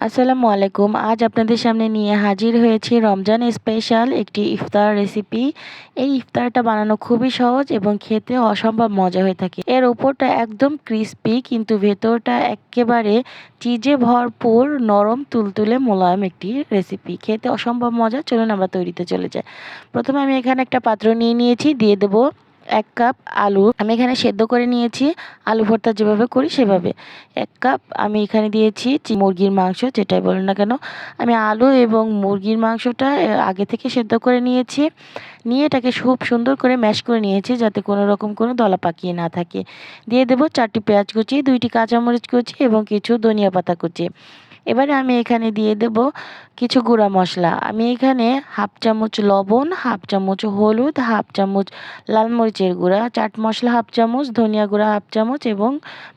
আসসালামু আলাইকুম। আজ আপনাদের সামনে নিয়ে হাজির হয়েছি রমজান স্পেশাল একটি ইফতার রেসিপি। এই ইফতারটা বানানো খুবই সহজ এবং খেতে অসম্ভব মজা হয়ে থাকে। এর ওপরটা একদম ক্রিস্পি, কিন্তু ভেতরটা একেবারে চিজে ভরপুর, নরম, তুলতুলে, মোলায়েম একটি রেসিপি। খেতে অসম্ভব মজা। চলুন আমরা তৈরিতে চলে যাই। প্রথমে আমি এখানে একটা পাত্র নিয়ে নিয়েছি, দিয়ে দেবো এক কাপ আলু আমি এখানে সেদ্ধ করে নিয়েছি। আলু ভর্তা যেভাবে করি সেভাবে। এক কাপ আমি এখানে দিয়েছি মুরগির মাংস, যেটাই বলুন না কেন। আমি আলু এবং মুরগির মাংসটা আগে থেকে সেদ্ধ করে নিয়েছি। নিয়ে এটাকে খুব সুন্দর করে ম্যাশ করে নিয়েছি যাতে কোনো রকম কোনো দলা পাকিয়ে না থাকে। দিয়ে দেবো চারটি পেঁয়াজ কুচি, দুইটি কাঁচামরিচ কুচি এবং কিছু ধনিয়া পাতা কুচি। এবারে আমি এখানে দিয়ে দেব কিছু গুঁড়া মশলা। আমি এখানে হাফ চামচ লবণ, হাফ চামচ হলুদ, হাফ চামচ লাল মরিচের গুঁড়া, চাট মশলা হাফ চামচ, ধনিয়া গুঁড়া হাফ চামচ এবং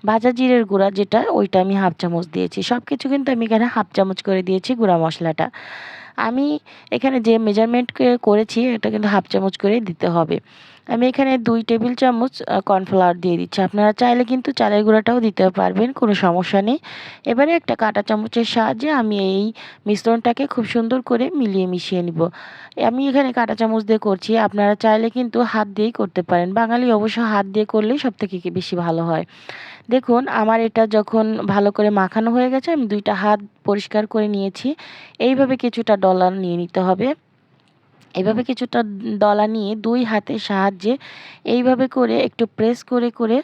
ভাজা জিরের গুঁড়া যেটা, ওইটা আমি হাফ চামচ দিয়েছি। সব কিছু কিন্তু আমি এখানে হাফ চামচ করে দিয়েছি গুঁড়া মশলাটা। আমি এখানে যে মেজারমেন্ট করেছি, এটা কিন্তু হাফ চামচ করে দিতে হবে। আমি এখানে দুই টেবিল চামচ কর্নফ্লাওয়ার দিয়ে দিচ্ছি। আপনারা চাইলে কিন্তু চালের গুঁড়াটাও দিতে পারবেন, কোনো সমস্যা নেই। এবারে একটা কাঁটা চামচের সাহায্যে আমি এই মিশ্রণটাকে খুব সুন্দর করে মিলিয়ে মিশিয়ে নিব। আমি এখানে কাঁটা চামচ দিয়ে করছি। আপনারা চাইলে কিন্তু হাত দিয়েই করতে পারেন। বাঙালি অবশ্য হাত দিয়ে করলেই সব থেকে বেশি ভালো হয়? দেখুন, আমার এটা যখন ভালো করে মাখানো হয়ে গেছে, আমি দুইটা হাত পরিষ্কার করে নিয়েছি। এইভাবে কিছুটা ডলার নিয়ে নিতে হবে। এভাবে কিছুটা দলা নিয়ে দুই হাতের সাহায্যে এইভাবে করে একটু প্রেস করে করে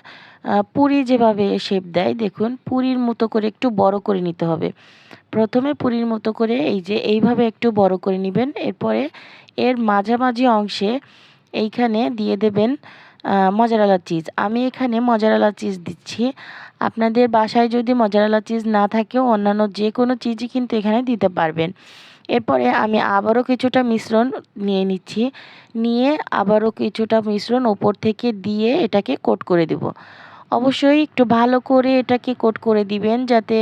পুরি যেভাবে শেপ দেয়, দেখুন, পুরীর মতো করে একটু বড় করে নিতে হবে। প্রথমে পুরীর মতো করে এই যে এইভাবে একটু বড় করে নেবেন। এরপরে এর মাঝামাঝি অংশে এইখানে দিয়ে দেবেন মজারালা চিজ আমি এখানে মজারালা চিজ দিচ্ছি। আপনাদের বাসায় যদি মজারালা চিজ না থাকে, অন্যান্য যে কোনো চিজই কিন্তু এখানে দিতে পারবেন। এরপরে আমি আবারও কিছুটা মিশ্রণ নিয়ে নিচ্ছি। নিয়ে আবারও কিছুটা মিশ্রণ ওপর থেকে দিয়ে এটাকে কোট করে দেব। অবশ্যই একটু ভালো করে এটাকে কোট করে দিবেন যাতে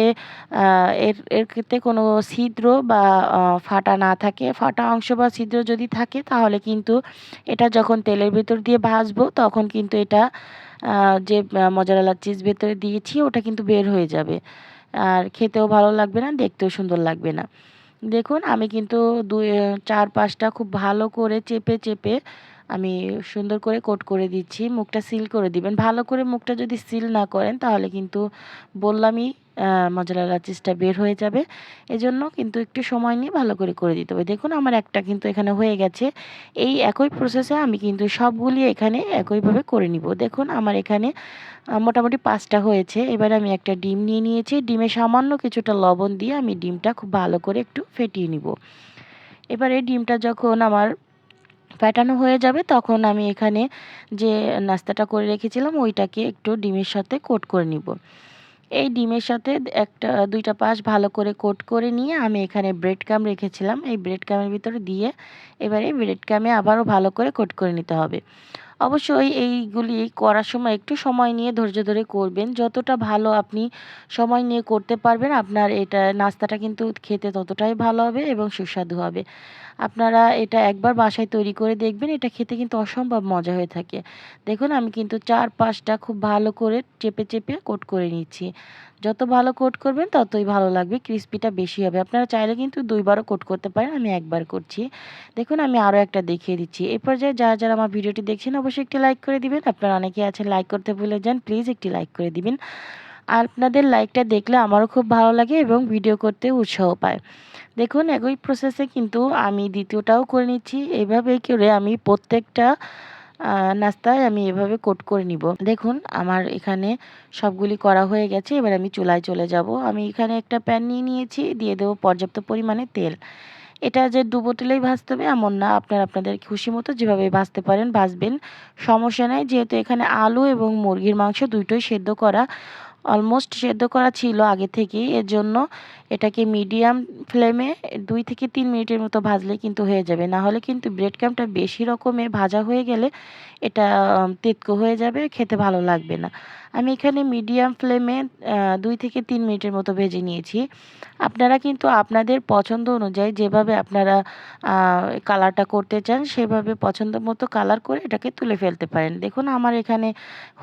এর এর ক্ষেত্রে কোনো ছিদ্র বা ফাটা না থাকে। ফাটা অংশ বা ছিদ্র যদি থাকে তাহলে কিন্তু এটা যখন তেলের ভেতর দিয়ে ভাজবো তখন কিন্তু এটা যে মজারালা চিজ ভেতরে দিয়েছি ওটা কিন্তু বের হয়ে যাবে। আর খেতেও ভালো লাগবে না, দেখতেও সুন্দর লাগবে না। দেখুন আমি কিন্তু দুই চার পাঁচটা খুব ভালো করে চেপে চেপে আমি সুন্দর করে কোট করে দিচ্ছি, মুখটা সিল করে দিবেন। ভালো করে মুখটা যদি সিল না করেন, তাহলে কিন্তু বললামই মজালা চিজটা বের হয়ে যাবে। এজন্য কিন্তু একটু সময় নিয়ে ভালো করে করে দিতে হবে। দেখুন, আমার একটা কিন্তু এখানে হয়ে গেছে। এই একই প্রসেসে আমি কিন্তু সবগুলি এখানে একইভাবে করে নিব। দেখুন, আমার এখানে মোটামুটি পাঁচটা হয়েছে। এবারে আমি একটা ডিম নিয়ে নিয়েছি। ডিমে সামান্য কিছুটা লবণ দিয়ে আমি ডিমটা খুব ভালো করে একটু ফেটিয়ে নিব। এবারে ডিমটা যখন আমার ফ্যাটানো হয়ে যাবে, তখন আমি এখানে যে নাস্তাটা করে রেখেছিলাম, ওইটাকে একটু ডিমের সাথে কোট করে নিব। এই ডিমের সাথে একটা, দুইটা পাশ ভালো করে কোট করে নিয়ে আমি এখানে ব্রেড কাম রেখেছিলাম। এই ব্রেড কামের ভিতরে দিয়ে এবারে ব্রেড কামে আবারও ভালো করে কোট করে নিতে হবে। অবশ্যই এইগুলি করার সময় একটু সময় নিয়ে ধৈর্য ধরে করবেন। যতটা ভালো আপনি সময় নিয়ে করতে পারবেন, আপনার এটা নাস্তাটা কিন্তু খেতে ততটাই ভালো হবে এবং সুস্বাদু হবে। আপনারা এটা একবার বাসায় তৈরি করে দেখবেন, এটা খেতে কিন্তু অসম্ভব মজা হয়ে থাকে। দেখুন, আমি কিন্তু চার পাঁচটা খুব ভালো করে চেপে চেপে কোট করে নিচ্ছি। যত ভালো কোট করবেন, ততই ভালো লাগবে ক্রিস্পিটা বেশি হবে। আপনারা চাইলে কিন্তু দুইবারও কোট করতে পারেন, আমি একবার করছি। দেখুন, আমি আরও একটা দেখিয়ে দিচ্ছি। এ পর্যায়ে যারা যারা আমার ভিডিওটি দেখছেন, অবশ্যই একটি লাইক করে দিবেন। আপনারা অনেকে আছেন লাইক করতে ভুলে যান প্লিজ একটি লাইক করে দিবেন। আপনাদের লাইকটা দেখলে আমারও খুব ভালো লাগে এবং ভিডিও করতে উৎসাহ পায়। দেখুন, একই প্রসেসে কিন্তু আমি দ্বিতীয়টাও করে নিচ্ছি। এইভাবে করে আমি প্রত্যেকটা নাস্তায় আমি এভাবে কোট করে নিব। দেখুন, আমার এখানে সবগুলি করা হয়ে গেছে, এবার আমি চুলায় চলে যাব। আমি এখানে একটা প্যান নিয়ে নিয়েছি, দিয়ে দেবো পর্যাপ্ত পরিমাণে তেল। এটা যে দু বোতলেই ভাজতে হবে, এমন না। আপনার আপনাদের খুশি মতো যেভাবে ভাজতে পারেন, ভাজবেন। সমস্যা নেই, যেহেতু এখানে আলু এবং মুরগির মাংস দুটোই সেদ্ধ করা। অলমোস্ট সেদ্ধ করা ছিল আগে থেকেই। এর জন্য এটাকে মিডিয়াম ফ্লেমে দুই থেকে তিন মিনিটের মতো ভাজলে কিন্তু হয়ে যাবে। না হলে কিন্তু ব্রেড ক্যামটা বেশি রকমের ভাজা হয়ে গেলে এটা তেতকো হয়ে যাবে, খেতে ভালো লাগবে না। আমি এখানে মিডিয়াম ফ্লেমে দুই থেকে তিন মিনিটের মতো ভেজে নিয়েছি। আপনারা কিন্তু আপনাদের পছন্দ অনুযায়ী যেভাবে আপনারা কালারটা করতে চান, সেভাবে পছন্দ মতো কালার করে এটাকে তুলে ফেলতে পারেন। দেখুন, আমার এখানে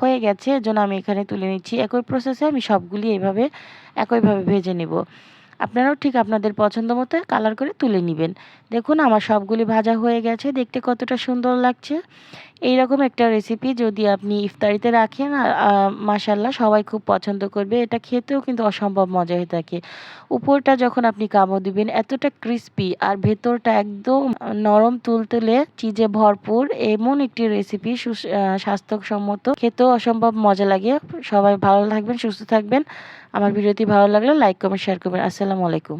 হয়ে গেছে। এজন্য আমি এখানে তুলে নিচ্ছি। একই প্রসেসে আমি সবগুলি এইভাবে একইভাবে ভেজে নেব। আপনারাও ঠিক আপনাদের পছন্দ মতো কালার করে তুলে নেবেন। দেখুন, আমার সবগুলি ভাজা হয়ে গেছে, দেখতে কতটা সুন্দর লাগছে। এই রকম একটা রেসিপি যদি আপনি ইফতারিতে রাখেন মাসাল্লাহ সবাই খুব পছন্দ করবে। এটা খেতেও কিন্তু অসম্ভব মজা হয়ে থাকে। উপরটা যখন আপনি কামড় দিবেন, এতটা ক্রিস্পি আর ভেতরটা একদম নরম তুলতুলে চিজে ভরপুর, এমন একটি রেসিপি স্বাস্থ্যসম্মত। খেতেও অসম্ভব মজা লাগে। সবাই ভালো থাকবেন, সুস্থ থাকবেন। আমার ভিডিওটি ভালো লাগলে লাইক কমেন্ট শেয়ার করবেন। আসসালামু আলাইকুম।